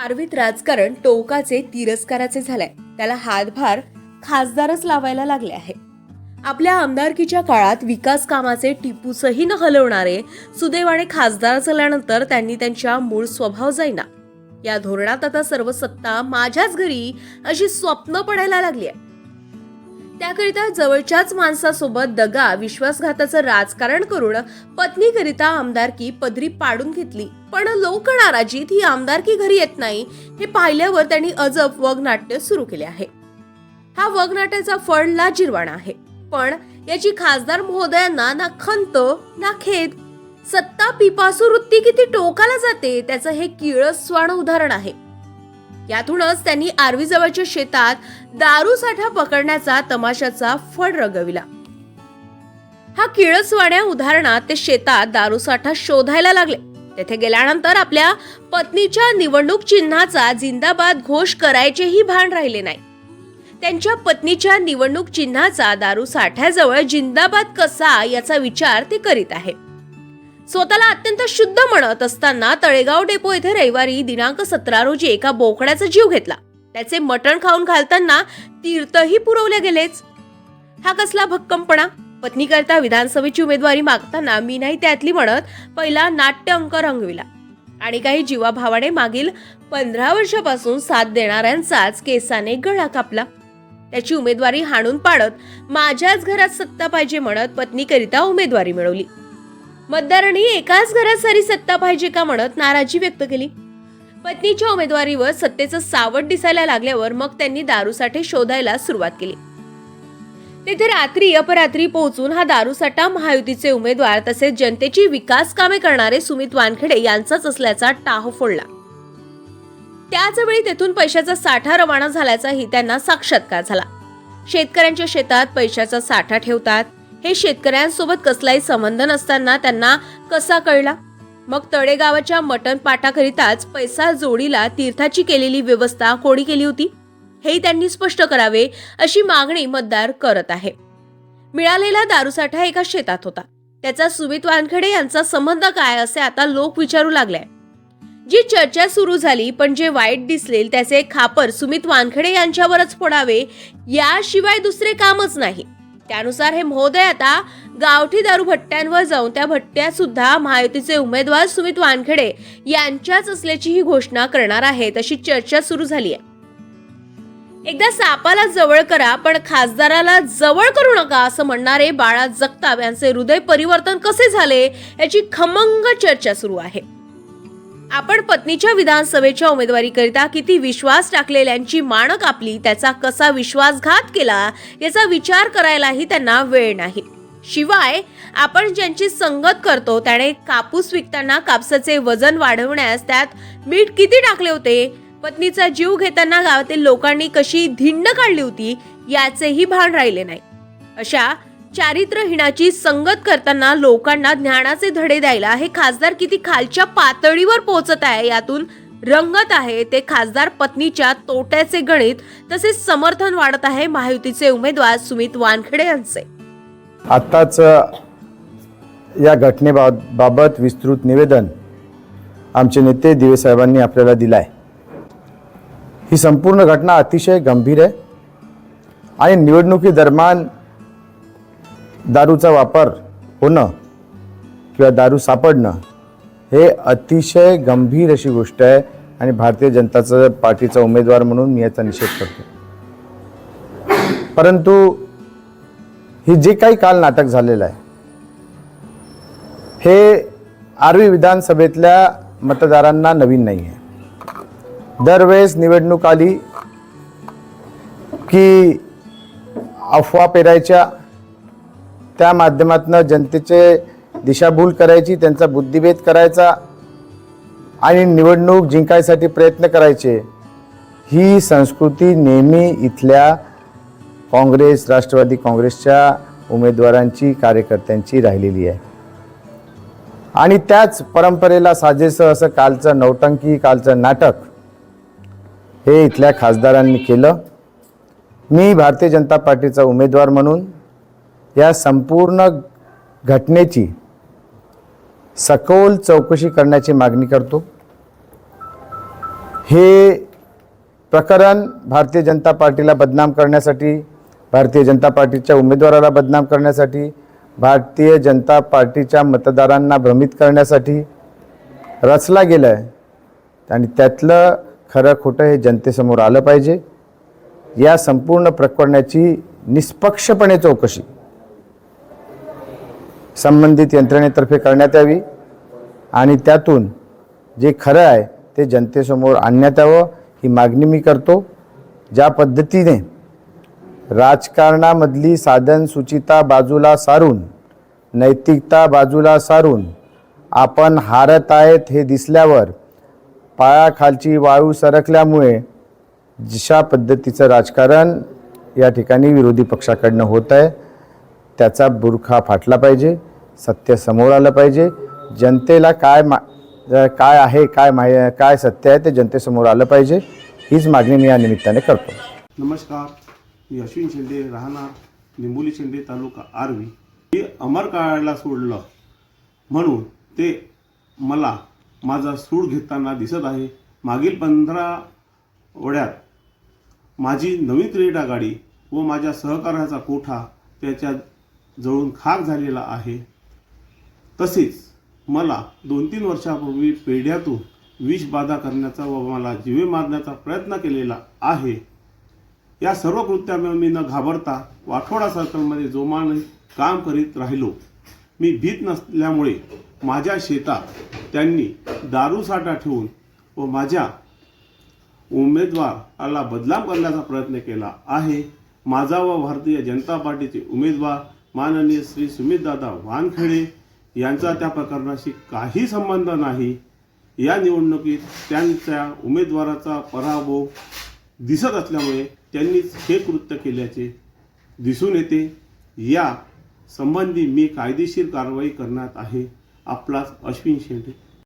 आर्वीत राजकारण टोकाचे तिरस्काराचे झालंय. त्याला हातभार खासदारच लावायला लागले आहे. आपल्या आमदारकीच्या काळात विकास कामाचे टिपूसही न हलवणारे सुदैवाने खासदार झाल्यानंतर त्यांनी त्यांच्या मूळ स्वभाव जाईना. या धोरणात आता सर्व सत्ता माझ्याच घरी अशी स्वप्न पडायला लागली आहे. त्याकरिता जवळच्याच माणसासोबत दगा विश्वासघाताचं राजकारण करून पत्नीकरिता आमदारकी पदरी पाडून घेतली. पण लोक नाराजीत ही आमदारकी घरी येत नाही हे पाहिल्यावर त्यांनी अजब वगनाट्य सुरू केले आहे. हा वगनाट्याचा फळ लाजिरवाणा आहे. पण याची खासदार महोदयांना ना खंत ना खेद. सत्ता पिपासू वृत्ती किती टोकाला जाते त्याचं हे किळस्वाण उदाहरण आहे. यातूनच त्यांनी आर्वीजवळच्या शेतात दारू साठा पकडण्याचा तमाशाचा फड रगविला. हा किळसवाण्या उदाहरणात ते शेतात दारू साठा शोधायला लागले. तेथे गेल्यानंतर आपल्या पत्नीच्या निवडणूक चिन्हाचा जिंदाबाद घोष करायचेही भान राहिले नाही. त्यांच्या पत्नीच्या निवडणूक चिन्हाचा दारू साठ्याजवळ जिंदाबाद कसा याचा विचार ते करीत आहे स्वतःला अत्यंत शुद्ध म्हणत असताना तळेगाव डेपो येथे रविवारी दिनांक सतरा रोजी एका बोकड्याचा जीव घेतला. त्याचे मटण खाऊन घालताना तीर्थही पुरवले गेलेच. हा कसला भक्कमपणा? पत्नीकरता विधानसभेची उमेदवारी मागताना मी नाही त्यातली म्हणत पहिला नाट्य अंक रंगविला. आणि काही जीवाभावाने मागील पंधरा वर्षापासून साथ देणाऱ्यांचाच केसाने गळा कापला. त्याची उमेदवारी हाणून पाडत माझ्याच घरात सत्ता पाहिजे म्हणत पत्नीकरिता उमेदवारी मिळवली. मतदारांनी एकाच घरात सारी सत्ता पाहिजे का म्हणत नाराजी व्यक्त केली. पत्नीच्या उमेदवारीवर सत्तेचं सावट दिसायला लागल्यावर मग त्यांनी दारूसाठे शोधायला सुरुवात केली. तेथे रात्री अपरात्री पोहोचून हा दारूसाठा महायुतीचे उमेदवार तसेच जनतेची विकास कामे करणारे सुमित वानखेडे यांचाच असल्याचा टाह फोडला. त्याचवेळी तेथून पैशाचा साठा रवाना झाल्याचाही त्यांना साक्षात्कार झाला. शेतकऱ्यांच्या शेतात पैशाचा साठा ठेवतात हे शेतकऱ्यांसोबत कसलाही संबंध नसताना त्यांना कसा कळला? मग तळेगावाच्या मटण पाटाकरिताच पैसा जोडीला तीर्थाची केलेली व्यवस्था कोणी केली होती? हे त्यांनी स्पष्ट करावे अशी मागणी मतदार करत आहे. मिळालेला दारूसाठा एका शेतात होता. त्याचा सुमित वानखेडे यांचा संबंध काय असे आता लोक विचारू लागले जी चर्चा सुरू झाली पण जे वाईट दिसले त्याचे खापर सुमित वानखेडे यांच्यावरच फोडावे याशिवाय दुसरे कामच नाही. त्यानुसार हे महोदय आता गावठी दारू भट्ट्यांवर जाऊन त्या भट्ट्यात सुद्धा महायुतीचे उमेदवार सुमित वानखेडे यांच्याच असल्याची ही घोषणा करणार आहेत अशी चर्चा सुरू झाली आहे. एकदा सापाला जवळ करा पण खासदाराला जवळ करू नका असं म्हणणारे बाळा जगताप यांचे हृदय परिवर्तन कसे झाले याची खमंग चर्चा सुरू आहे. आपण पत्नीच्या विधानसभेच्या उमेदवारीकरिता किती विश्वास टाकलेल्यांची मान कापली त्याचा कसा विश्वासघात केला याचा विचार करायलाही त्यांना वेळ नाही. शिवाय आपण ज्यांची संगत करतो त्याने कापूस विकताना कापसाचे वजन वाढवण्यास त्यात मीठ किती टाकले होते पत्नीचा जीव घेताना गावातील लोकांनी कशी धिंड काढली होती याचेही भान राहिले नाही. अशा चारित्र्यहीनाची संगत करताना लोकांना ज्ञानाचे धडे द्यायला हे खासदार किती खालच्या पातळीवर पोहोचत आहे यातून रंगत आहे. ते खासदार पत्नीच्या तोट्याचे गणित तसेच समर्थन वाढत आहे महायुतीचे उमेदवार सुमित वानखेडे यांचे. आत्ताच या घटनेबाबत विस्तृत निवेदन आमचे नेते दिवे साहेबांनी आपल्याला दिलं आहे ही संपूर्ण घटना अतिशय गंभीर आहे आणि निवडणुकीदरम्यान दारूचा वापर होणं किंवा दारू सापडणं हे अतिशय गंभीर अशी गोष्ट आहे आणि भारतीय जनताचं पार्टीचा उमेदवार म्हणून मी याचा निषेध करतो. परंतु हे जे काही काल नाटक झालेलं आहे हे आर्वी विधानसभेतल्या मतदारांना नवीन नाही आहे. दरवेळेस निवडणूक आली की अफवा पेरायच्या त्या माध्यमातून जनतेचे दिशाभूल करायची त्यांचा बुद्धिभेद करायचा आणि निवडणूक जिंकायसाठी प्रयत्न करायचे. ही संस्कृती नेहमी इथल्या काँग्रेस राष्ट्रवादी काँग्रेसच्या उमेदवारांची कार्यकर्त्यांची राहिलेली आहे. आणि त्याच परंपरेला साजेसं असं कालचं नौटंकी कालचं नाटक हे इथल्या खासदारांनी केलं. मी भारतीय जनता पार्टीचा उमेदवार म्हणून या संपूर्ण घटनेची सखोल चौकशी करण्याची मागणी करतो. हे प्रकरण भारतीय जनता पार्टीला बदनाम करण्यासाठी भारतीय जनता पार्टीच्या उमेदवाराला बदनाम करण्यासाठी भारतीय जनता पार्टीच्या मतदारांना भ्रमित करण्यासाठी रचला गेला आहे आणि त्यातलं खरं खोटं हे जनतेसमोर आलं पाहिजे. या संपूर्ण प्रकरणाची निष्पक्षपणे चौकशी संबंधित यंत्रणेतर्फे करण्यात यावी आणि त्यातून जे खरं आहे ते जनतेसमोर आणण्यात यावं ही मागणी मी करतो. ज्या पद्धतीने राजकारणामधली साधन सुचिता बाजूला सारून नैतिकता बाजूला सारून आपण हारत आहेत हे दिसल्यावर पायाखालची वाळू सरकल्यामुळे जशा पद्धतीचं राजकारण या ठिकाणी विरोधी पक्षाकडनं होत आहे त्याचा बुरखा फाटला पाहिजे सत्य समोर आलं पाहिजे. जनतेला काय मा काय आहे काय माहि काय सत्य आहे ते जनतेसमोर आलं पाहिजे. हीच मागणी मी या निमित्ताने करतो. नमस्कार. मी अश्विन शिंदे राहणार निंबोली शिंदे तालुका आर्वी. मी अमर काळाला सोडलं म्हणून ते मला माझा सूड घेताना दिसत आहे. मागील पंधरा वड्यात माझी नवीन क्रेडा गाडी व माझ्या सहकार्याचा कोठा त्याच्या जळून खाक झालेला आहे. तसेच मला दोन तीन वर्षापूर्वी पेढ्यातून विषबाधा करण्याचा व मला जीवे मारण्याचा प्रयत्न केलेला आहे. या सर्व कृत्यामुळे मी न घाबरता वाठोडा सर्कलमध्ये जोमाने काम करीत राहिलो. मी भीत नसल्यामुळे माझ्या शेतात त्यांनी दारू साठा ठेवून व माझ्या उमेदवाराला बदलाम करण्याचा प्रयत्न केला आहे. माझा व भारतीय जनता पार्टीचे उमेदवार माननीय श्री सुमितदादा वानखेडे यांचा त्या प्रकरणाशी काही संबंध नाही. या निवडणुकीत त्यांच्या उमेदवाराचा पराभव दिसत असल्यामुळे त्यांनीच हे कृत्य केल्याचे दिसून येते. या संबंधी मी कायदेशीर कारवाई करण्यात आहे. आपलाच अश्विन शेंडे.